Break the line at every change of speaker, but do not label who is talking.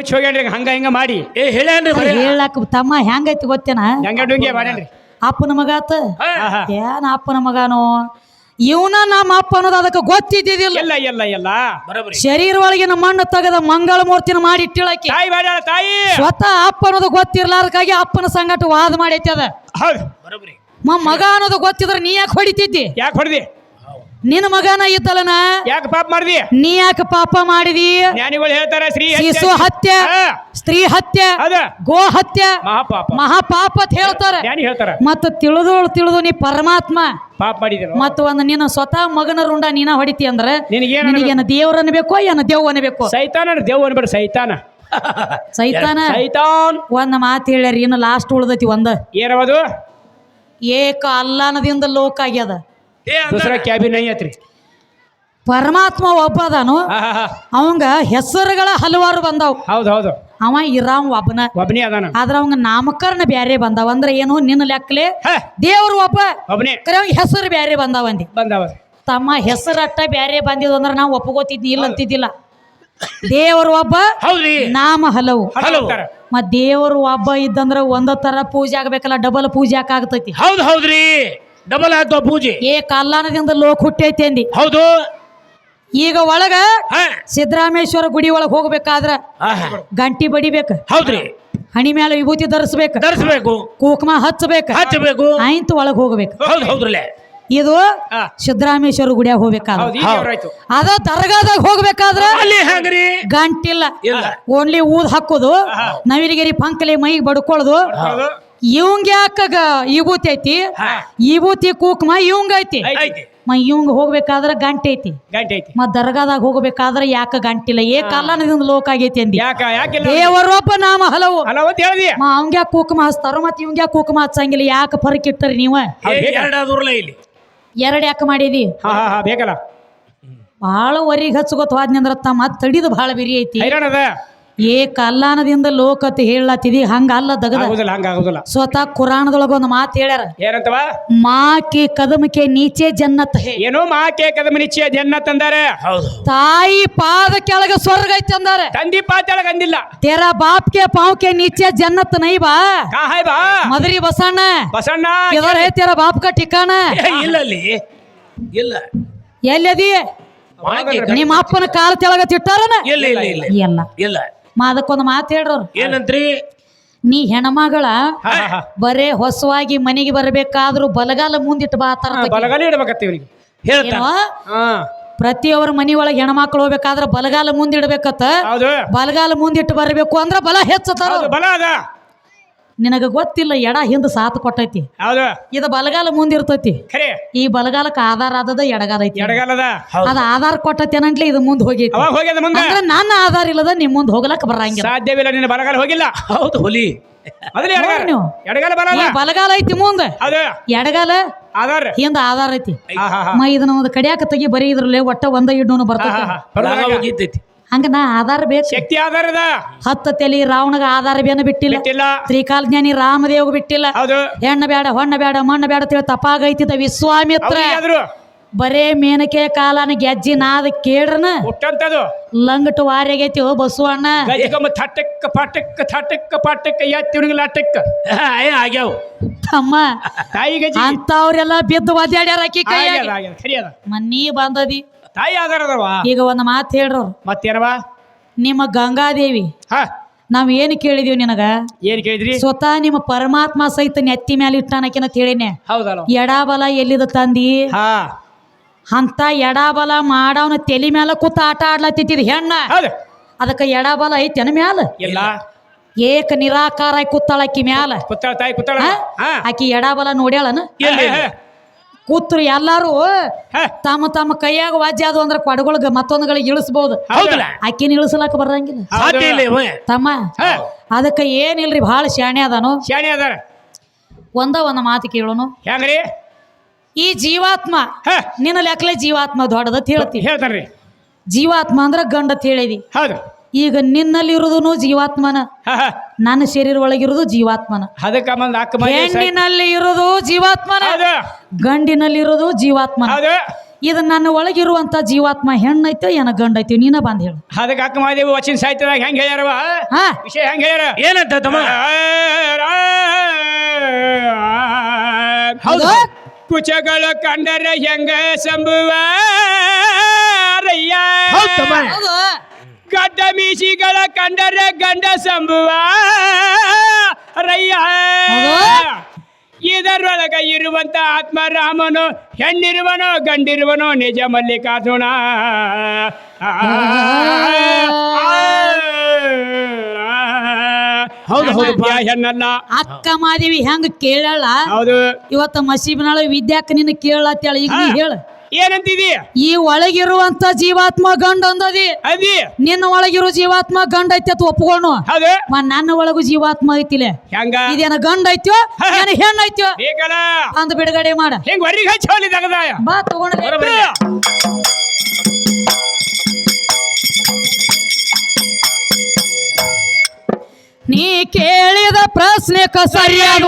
ಮುಚ್ಚಿ ಹೋಗ್ಯಾನ್ರಿ ಹಂಗ ಹಿಂಗ ಮಾಡಿ.
ಏ ಹೇಳ್ಯಾನ್ರಿ ಬರೀ
ಹೇಳಕ್ ತಮ್ಮ ಹೆಂಗೈತಿ ಗೊತ್ತೇನ?
ಹೆಂಗ ಡುಂಗೆ ಮಾಡ್ಯಾನ್ರಿ.
ಅಪ್ಪನ ಮಗ ಆತ?
ಆಹಾ.
ಏನ್ ಅಪ್ಪನ ಮಗನೋ? ಇವನ ನಮ್ಮ ಅಪ್ಪ ಅನ್ನೋದು ಅದಕ್ಕೆ ಗೊತ್ತಿದ್ದಿದ್ದಿಲ್ಲ.
ಎಲ್ಲ ಎಲ್ಲ ಎಲ್ಲ
ಬರೋಬ್ರಿ.
ಶರೀರ ಒಳಗಿನ ಮಣ್ಣು ತೆಗೆದ ಮಂಗಳ ಮೂರ್ತಿನ ಮಾಡಿ ಇಟ್ಟಿಳಕಿ
ತಾಯಿ ತಾಯಿ.
ಸ್ವತಃ ಅಪ್ಪ ಅನ್ನೋದು ಗೊತ್ತಿರ್ಲಾರ್ದಕ್ಕಾಗಿ ಅಪ್ಪನ ಸಂಗಟ ವಾದ ಮಾಡೈತಿ ಅದ
ಹೌದು.
ಬರೋಬ್ರಿ.
ಮ ಮಗ ಅನ್ನೋದು ಗೊತ್ತಿದ್ರೆ ನೀ ಯಾಕೆ ಹೊಡಿತಿದ್ದಿ?
ಯಾಕೆ ಹೊಡೆದಿ?
ನಿನ್ನ ಮಗನ ಇದ್ದಲನ
ಯಾಕೆ ಪಾಪ ಮಾಡಿದಿ?
ನೀ ಯಾಕೆ ಪಾಪ ಮಾಡಿದಿ?
ಜ್ಞಾನಿಗಳು ಹೇಳ್ತಾರ ಶ್ರೀ
ಶಿಶು ಹತ್ಯೆ ಸ್ತ್ರೀ ಹತ್ಯೆ ಗೋ ಹತ್ಯೆ
ಮಹಾಪಾಪ.
ಮಹಾಪಾಪ ಅಂತ ಹೇಳ್ತಾರ.
ಮತ್ತು ಹೇಳ್ತಾರ.
ಮತ್ತ ತಿಳಿದು ತಿಳಿದು ನೀ ಪರಮಾತ್ಮ.
ಪಾಪ ಮಾಡಿದ್ರು
ಮತ್ತ ಒಂದು ನಿನ್ನ ಸ್ವತಃ ಮಗನ ರುಂಡ ನೀನ ಹೊಡಿತಿ ಅಂದ್ರೆ
ನಿನಗೇನ್
ದೇವ್ರ ಅನ್ಬೇಕೋ ಏನು ದೇವ್ ಅನ್ಬೇಕು
ಸೈತಾನ ದೇವ್ ಅನ್ಬೇಡ ಸೈತಾನ.
ಸೈತಾನ?
ಸೈತಾನ್.
ಒಂದ್ ಮಾತು ಹೇಳ್ಯಾರ ಇನ್ನು ಲಾಸ್ಟ್ ಉಳ್ದೈತಿ ಒಂದ.
ಏನವದು?
ಏಕ ಅಲ್ಲಾನದಿಂದ ಲೋಕ ಆಗ್ಯದ.
ದೂಸರ ಕ್ಯಾಬಿನ್ ಐತ್ರಿ
ಪರಮಾತ್ಮ ಒಬ್ಬ ಅದಾನು
ಹಾ ಹಾ ಹಾ.
ಅವಂಗ ಹೆಸರುಗಳ ಹಲವಾರು ಬಂದಾವ್.
ಹೌದು ಹೌದು.
ಅವ ಇರಾಮ್ ಒಬ್ಬನ
ಒಬ್ಬನೇ ಅದಾನ.
ಆದ್ರ ಅವಂಗ ನಾಮಕರಣ ಬ್ಯಾರೆ ಬಂದಾವ. ಅಂದ್ರೆ ಏನು ನಿನ್ನ ಲೆಕ್ಕಲೆ ದೇವ್ರು ಒಬ್ಬ.
ಒಬ್ಬನೇ
ಕರೆ ಅವಂಗ ಹೆಸರು ಬ್ಯಾರೆ ಬಂದಾವಂದಿ
ಬಂದವ.
ತಮ್ಮ ಹೆಸರಟ್ಟ ಅಟ್ಟ ಬ್ಯಾರೆ ಬಂದಿದ್ ಅಂದ್ರೆ ನಾವು ಒಪ್ಪಗೋತಿದ್ನಿ ಇಲ್ಲ ಅಂತಿದ್ದಿಲ್ಲ. ದೇವರು ಒಬ್ಬ
ಹೌದ್ರಿ.
ನಾಮ ಹಲವು.
ಹಲವು.
ಮತ್ ದೇವರು ಒಬ್ಬ ಇದ್ದಂದ್ರ ಒಂದ ತರ ಪೂಜೆ ಆಗ್ಬೇಕಲ್ಲ ಡಬಲ್ ಪೂಜೆ ಯಾಕಾಗ್ತೈತಿ
ಹೌದು ಹೌದ್ರಿ. ಡಬಲ್ ಆಯ್ತು ಪೂಜೆ.
ಏ ಕಲ್ಲಾನದಿಂದ ಲೋಕ ಹುಟ್ಟೈತೆ ಅಂದಿ
ಹೌದು.
ಈಗ ಒಳಗ ಸಿದ್ದರಾಮೇಶ್ವರ ಗುಡಿ ಒಳಗ್ ಹೋಗ್ಬೇಕಾದ್ರ. ಗಂಟಿ ಬಡಿಬೇಕು.
ಹೌದ್ರಿ.
ಹಣಿ ಮೇಲೆ ವಿಭೂತಿ ಧರಿಸ್ಬೇಕು.
ಧರಿಸ್ಬೇಕು.
ಕೂಕ್ಮ ಹಚ್ಚಬೇಕು.
ಹಚ್ಚಬೇಕು.
ಆಯ್ತು ಒಳಗ್ ಹೋಗ್ಬೇಕು.
ಹೌದು ಹೌದ್ರಲ್ಲೇ.
ಇದು ಸಿದ್ದರಾಮೇಶ್ವರ ಗುಡಿಯಾಗ ಹೋಗ್ಬೇಕಾದ್ರೆ. ಅದ ದರ್ಗಾದಾಗ ಹೋಗ್ಬೇಕಾದ್ರ
ಅಲ್ಲಿ ಹೆಂಗ್ರಿ?
ಗಂಟಿಲ್ಲ.
ಇಲ್ಲ.
ಓನ್ಲಿ ಊದ್ ಹಾಕೋದು. ನವಿಲಿಗಿರಿ ಪಂಕಲಿ ಮೈಗೆ ಬಡ್ಕೊಳ್ಳೋದು
ಹೌದು.
ಇವಂಗ ಯಾಕಾಗ ವಿಭೂತಿ ಐತಿ? ವಿಭೂತಿ ಕೂಕ್ಮ ಇವಂಗ ಐತಿ? ಮ ಇವಂಗ ಹೋಗ್ಬೇಕಾದ್ರ ಗಂಟೆ ಐತಿ.
ಗಂಟೆ ಐತಿ.
ಮತ್ ದರ್ಗಾದಾಗ ಹೋಗ್ಬೇಕಾದ್ರ ಯಾಕ ಗಂಟಿಲ್ಲ ಏ ಕಾಲನದಿಂದ ಲೋಕ ಆಗೈತಿ ಅಂದಿ.
ಯಾಕ
ದೇವರೊಬ್ಬ ನಾಮ ಹಲವು. ಮ ಅವಂಗ್ಯಾ ಕುಕ್ಮ ಹಚ್ತಾರ ಮತ್ ಇವಂಗ್ಯಾ ಕೂಕ್ಮ ಹಚ್ಚಂಗಿಲ್ಲ? ಯಾಕ ಫರಕ್ ಇಟ್ಟರಿ ನೀವ? ಎರಡ್ ಯಾಕ ಮಾಡಿದಿ?
ಹಾ ಹಾ ಹಾ ಬೇಕಲ್ಲ.
ಭಾಳ ವರಿಗೆ ಹಚ್ಕೋತ ಹೋದ್ನಂದ್ರ ತಮ್ಮ ತಡಿದು ಭಾಳ ಬಿರಿ ಐತಿ. ಏ ಕಲ್ಲಾನದಿಂದ ಲೋಕತೆ ಹೇಳತ್ತಿದಿ ಹಂಗ ಅಲ್ಲ ದಗದ.
ಆಗುದಿಲ್ಲ ಹಂಗ ಆಗುದಿಲ್ಲ.
ಸ್ವತಃ ಕುರಾಣದೊಳಗ ಒಂದು ಮಾತು ಹೇಳ್ಯಾರ.
ಏನಂತವ?
ಮಾಕೆ ಕದಮಕ್ಕೆ ನೀಚೆ ಜನ್ನತ್. ಹೇ
ಏನೋ ಮಾಕೆ ಕದಮ ನೀಚೆ ಜನ್ನತ್ ಅಂದಾರೆ.
ಹೌದು.
ತಾಯಿ ಪಾದ ಕೆಳಗ ಸ್ವರ್ಗ ಐತಿ ಅಂದಾರೆ.
ತಂದಿ ಪಾತಾಳಗ ಅಂದಿಲ್ಲ.
ತೆರ ಬಾಪ್ಕೆ ಪಾವ್ಕೆ ನೀಚೆ ಜನ್ನತ್ ನೈ ಬಾ.
ಕಾ ಹಾಯ್ ಬಾ.
ಮದರಿ ಬಸಣ್ಣ.
ಬಸಣ್ಣ
ಇದರ ಹೇ ತೆರ ಬಾಪ್ಕ ಠಿಕಾಣ?
ಏ, ಇಲ್ಲ ಅಲ್ಲಿ. ಇಲ್ಲ.
ಎಲ್ಲದಿ
ಮಾಕೆ
ನಿಮ್ಮ ಅಪ್ಪನ ಕಾಲ ತೆಳಗ ತಿಟ್ಟಾರನ?
ಇಲ್ಲ ಇಲ್ಲ ಇಲ್ಲ.
ಎಲ್ಲ
ಇಲ್ಲ.
ಮಾ ಅದಕ್ಕೊಂದು ಮಾತು ಹೇಳ್ರವ್ರು.
ಏನಂತ್ರಿ?
ನೀ ಹೆಣ್ಮಗಳ ಬರೇ ಹೊಸವಾಗಿ ಮನೆಗೆ ಬರಬೇಕಾದ್ರೂ ಬಲಗಾಲ ಮುಂದಿಟ್ಟು ಬಾ ತರ
ಅವ್ರ ಬಲಗಾಲ ಇಡ್ಬೇಕತ್ತ ಇವನಿಗೆ.
ಹೇಳ್ತಾನ.
ಏನೋ?
ಹಾ.
ಪ್ರತಿಯೊಬ್ಬರ ಮನಿ ಒಳಗೆ ಹೆಣ್ಮಕ್ಳು ಹೋಗ್ಬೇಕಾದ್ರ ಬಲಗಾಲ ಮುಂದಿಡ್ಬೇಕತ್ತ.
ಹೌದು.
ಬಲಗಾಲ ಮುಂದಿಟ್ಟು ಬರಬೇಕು ಅಂದ್ರ ಬಲ ಹೆಚ್ಚತಾರ
ಹೌದು ಬಲ ಅದ.
ನಿನಗ ಗೊತ್ತಿಲ್ಲ ಎಡ ಹಿಂದ ಸಾತ್ ಕೊಟ್ಟೈತಿ.
ಹೌದು.
ಇದು ಬಲಗಾಲ ಮುಂದಿರ್ತೈತಿ.
ಖರೆ.
ಈ ಬಲಗಾಲಕ್ಕೆ ಆಧಾರ ಆದದ ಎಡಗಾಲ ಐತಿ
ಎಡಗಾಲದ
ಅದ ಆಧಾರ ಕೊಟ್ಟೈತಿ ಅನ್ನಂಟ್ಲೆ ಇದು ಮುಂದೆ ಹೋಗೈತಿ.
ಅವಾಗ ಹೋಗ್ಯದ ಮುಂದೆ?
ಅಂದ್ರ ನನ್ನ ಆಧಾರ ಇಲ್ಲದ ನಿಮ್ ಮುಂದೆ ಹೋಗ್ಲಕ್ ಬರಂಗಿಲ್ಲ.
ಸಾಧ್ಯವಿಲ್ಲ ನಿನ್ನ ಬಲಗಾಲ ಹೋಗಿಲ್ಲ.
ಹೌದು ಹುಲಿ.
ಮೊದಲು ಎಡಗಾಲ.
ನೋಡ್ರಿ ನೀವು.
ಎಡಗಾಲ ಬಲ
ಈ ಬಲಗಾಲ ಐತಿ ಮುಂದೆ.
ಹೌದು.
ಎಡಗಾಲ
ಆಧಾರ.
ಹಿಂದ ಆಧಾರ ಐತಿ.
ಮೈದನ ಹಾ ಹಾ.
ಮ ಇದನ್ನ ಒಂದು ಕಡಿಯಾಕ ತೆಗಿ ಬರೀ ಇದ್ರಲ್ಲೇ ಒಟ್ಟ ಒಂದ ಇಡ್ನೂ ಬರ್ತೈತಿ.
ಹೋಗಿದ್ದೈತಿ.
ಹಂಗ ನಾ ಆಧಾರ ಬೇಕು.
ಶಕ್ತಿ ಆಧಾರದ
ಹತ್ತ ತಲಿ ರಾವಣಗ ಆಧಾರ ಬೇನ ಬಿಟ್ಟಿಲ್ಲ.
ಬಿಟ್ಟಿಲ್ಲ.
ತ್ರಿಕಾಲ ಜ್ಞಾನಿ ರಾಮದೇವ್ ಬಿಟ್ಟಿಲ್ಲ.
ಹೌದು.
ಹೆಣ್ಣ ಬೇಡ ಹೊಣ್ಣ ಬೇಡ ಮಣ್ಣ ಬೇಡ ತಿಳಿ ತಪ್ಪಾಗೈತಿದ ವಿಶ್ವಾಮಿತ್ರ.
ಆದ್ರು.
ಬರೇ ಮೇನಕೆ ಕಾಲನ ಗೆಜ್ಜಿ ನಾದ ಕೇಳ್ರನ.
ಹುಟ್ಟಂತದು
ಲಂಗಟ್ಟು ವಾರಿಗೈತಿ ಓ ಬಸವಣ್ಣ.
ಥಟಕ್ ಪಟಕ್ ಥಟಕ್ ಪಟಕ್ ಎತ್ತಿವನಿಗೆ ಲಟಕ್
ಆಗ್ಯಾವ.
ತಮ್ಮ
ತಾಯಿ ಗಜ್ಜಿ.
ಅಂತವ್ರೆಲ್ಲ ಬಿದ್ದು ಒದ್ದಾಡ್ಯಾರ ಆಕಿ ಕೈ
ಆಗ್ಯದ ಆಗ್ಯದ ಖರಿ ಅದ.
ಮನ್ನೀ ಬಂದದಿ.
ತಾಯಿ ಆಧಾರದವ
ಈಗ ಒಂದು ಮಾತು ಹೇಳ್ರವ್ರು.
ಮತ್ತೇನವ
ನಿಮ್ಮ ಗಂಗಾದೇವಿ
ಹಾ.
ನಾವ್ ಏನು ಕೇಳಿದೀವಿ ನಿನಗ?
ಏನ್ ಕೇಳಿದ್ರಿ?
ಸ್ವತಃ ನಿಮ್ಮ ಪರಮಾತ್ಮ ಸಹಿತ ನೆತ್ತಿ ಮೇಲೆ ಇಟ್ಟಾನಕಿನ ತಿಳಿನೆ.
ಹೌದಲ್ಲ.
ಎಡಬಲ ಎಲ್ಲಿದ ತಂದಿ?
ಹಾ.
ಅಂತ ಎಡಾಬಲ ಮಾಡವನ ತಲೆ ಮ್ಯಾಲ ಕೂತ ಆಟ ಆಡ್ಲತ್ತಿದ್ ಹೆಣ್ಣ.
ಹೌದು.
ಅದಕ್ಕೆ ಎಡಬಲ ಐತೆನ ಮ್ಯಾಲ?
ಇಲ್ಲ.
ಏಕ ನಿರಾಕಾರ ಕೂತಾಳಕಿ ಮ್ಯಾಲ.
ಕುತ್ತಾಳ ತಾಯಿ ಕುತ್ತಾಳ
ಹಾ?
ಹಾ.
ಆಕಿ ಎಡಾಬಲ ನೋಡ್ಯಾಳನ?
ಇಲ್ಲ ಇಲ್ಲ.
ಕೂತ್ರು ಎಲ್ಲಾರು ತಮ್ಮ ತಮ್ಮ ಕೈಯಾಗ ವಾಜ್ಯ ಅದು ಅಂದ್ರೆ ಕೊಡಗೊಳಗ ಮತ್ತೊಂದುಗಳಿಗೆ ಇಳಿಸಬಹುದು
ಹೌದಲ್ಲ?
ಆಕಿನ ಇಳಿಸ್ಲಕ್ಕ ಬರಂಗಿಲ್ಲ. ತಮ್ಮ ಅದಕ್ಕ ಏನಿಲ್ರಿ ಬಹಳ ಶಾಣೆ ಅದಾನು.
ಶಾಣೆ ಅದ
ಒಂದ ಒಂದು ಮಾತು ಕೇಳೋನು.
ಹೆಂಗ್ರಿ?
ಈ ಜೀವಾತ್ಮ ನಿನ್ನ ಲೆಕ್ಕಲೆ ಜೀವಾತ್ಮ ದೊಡ್ಡದ ಹೇಳ್ತಿ ಜೀವಾತ್ಮ ಅಂದ್ರ ಗಂಡತ್ ಹೇಳಿದಿ.
ಹೌದು.
ಈಗ ನಿನ್ನಲ್ಲಿರುವುದೂ ಜೀವಾತ್ಮನ. ನನ್ನ ಶರೀರ ಒಳಗಿರುವುದು ಜೀವಾತ್ಮನ.
ಅದಕ್ಕೆ ಮಂದ್ ಅಕ್ಕ
ಹೆಣ್ಣಿನಲ್ಲಿ ಇರೋದು ಜೀವಾತ್ಮನ.
ಗಂಡಿನಲ್ಲಿ
ಗಂಡಿನಲ್ಲಿರೋದು ಜೀವಾತ್ಮನ. ಇದು ನನ್ನ ಒಳಗಿರುವಂತ ಜೀವಾತ್ಮ ಹೆಣ್ಣೈತೆ ಏನ ಗಂಡೈತೆ ನೀನ ಬಂದ್ ಹೇಳು.
ಅದಕ್ಕೆ ಅಕ್ಕ ಮಾದೇವಿ ವಚನ ಸಾಹಿತ್ಯದಾಗ ಹೆಂಗೆ ಹೇಳ್ಯಾರವ?
ಹಾ.
ವಿಷಯ ಹೆಂಗೆ ಹೇಳ್ಯಾರ?
ಏನಂತ ತಮ್ಮ?
ಹೌದು.
ಕುಚಗಳು ಕಂಡರೆ ಹೆಂಗ ಸಂಭುವ ಗಡ್ಡ ಮೀಸಿಗಳ ಕಂಡರೆ ಗಂಡ ಸಂಭುವ ರಯ್ಯ ಇದರೊಳಗ ಇರುವಂತ ಆತ್ಮರಾಮನು ಹೆಣ್ಣಿರುವನೋ ಗಂಡಿರುವನೋ ನಿಜ ಮಲ್ಲಿಕಾರ್ಜುನ.
ಹೌದು,
ಹೌದು ಹೆಣ್ಣಲ್ಲ.
ಅಕ್ಕ ಮಾದೇವಿ ಹೆಂಗ್ ಕೇಳಲ್ಲ?
ಹೌದು.
ಇವತ್ತು ಮಸೀಬಿನಾಳ ವಿದ್ಯಾಕ ನಿನ್ನ ಕೇಳತ್ತೇಳ ಈಗ ನೀ. ಹೇಳ.
ಏನಂತಿದಿ?
ಈ ಒಳಗಿರುವಂತ ಜೀವಾತ್ಮ ಗಂಡ ಅಂದದಿ.
ಅದಿ?
ನಿನ್ನ ಒಳಗಿರೋ ಜೀವಾತ್ಮ ಗಂಡ ಐತಿ ಅಂತ ಒಪ್ಕೊಳ್ಳು
ಹೌದು.
ನನ್ನ ಒಳಗು ಜೀವಾತ್ಮ ಐತಿಲೆ.
ಹೆಂಗ?
ಇದೇನ ಗಂಡ ಐತ್ಯೋ? ಏನ ಹೆಣ್ಣು ಐತ್ಯೋ?
ಬೇಕಲ್ಲ
ಅಂದ್ ಬಿಡುಗಡೆ ಮಾಡ.
ಹೆಂಗ್ ಹೊರಗೆ ಹಚ್ಚಿ ಹೋಲಿ ತಗದಾಯ
ಬಾ ತಗೊಂಡ ನೀ ಕೇಳಿದ ಪ್ರಶ್ನೆ ಸರಿಯಾದ